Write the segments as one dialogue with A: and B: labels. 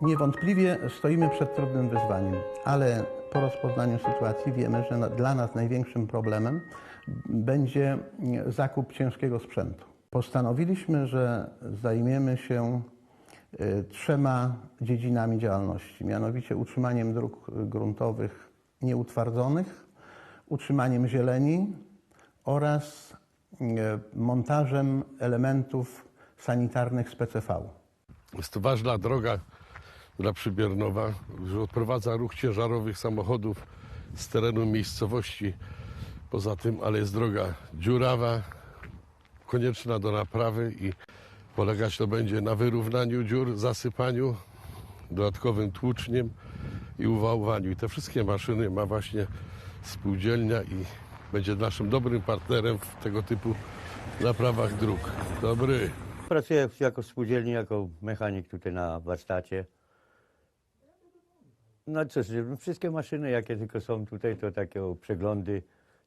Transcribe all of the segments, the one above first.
A: Niewątpliwie stoimy przed trudnym wyzwaniem, ale po rozpoznaniu sytuacji wiemy, że dla nas największym problemem będzie zakup ciężkiego sprzętu. Postanowiliśmy, że zajmiemy się y, trzema dziedzinami działalności, mianowicie utrzymaniem dróg gruntowych nieutwardzonych, utrzymaniem zieleni oraz y, montażem elementów sanitarnych z PCV.
B: Jest to ważna droga dla Przybiernowa, że odprowadza ruch ciężarowych samochodów z terenu miejscowości. Poza tym, ale jest droga dziurawa, konieczna do naprawy i polegać to będzie na wyrównaniu dziur, zasypaniu, dodatkowym tłuczniem i uwałowaniu. I te wszystkie maszyny ma właśnie spółdzielnia i będzie naszym dobrym partnerem w tego typu naprawach dróg. Dobry.
C: Pracuję jako spółdzielni, jako mechanik tutaj na warsztacie. No cóż, wszystkie maszyny, jakie tylko są tutaj, to takie o, przeglądy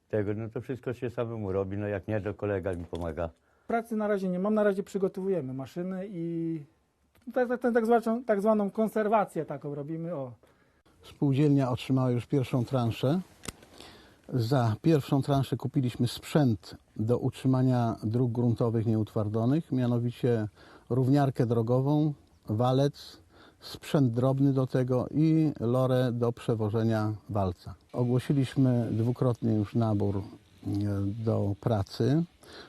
C: tego, no to wszystko się samemu robi. No jak nie, to kolega mi pomaga.
D: Pracy na razie nie mam, na razie przygotowujemy maszyny i tak, tak, tak, zwaną, tak zwaną konserwację taką robimy. O.
A: Spółdzielnia otrzymała już pierwszą transzę. Za pierwszą transzę kupiliśmy sprzęt do utrzymania dróg gruntowych nieutwardzonych, mianowicie równiarkę drogową, walec, sprzęt drobny do tego i lorę do przewożenia walca. Ogłosiliśmy dwukrotnie już nabór e, do pracy.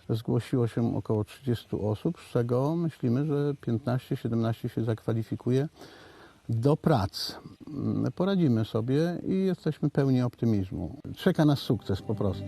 A: Zgłosiło się około 30 osób, z czego myślimy, że 15-17 się zakwalifikuje do prac. Mm, Poradzimy sobie i jesteśmy pełni optymizmu. Czeka nas sukces po prostu.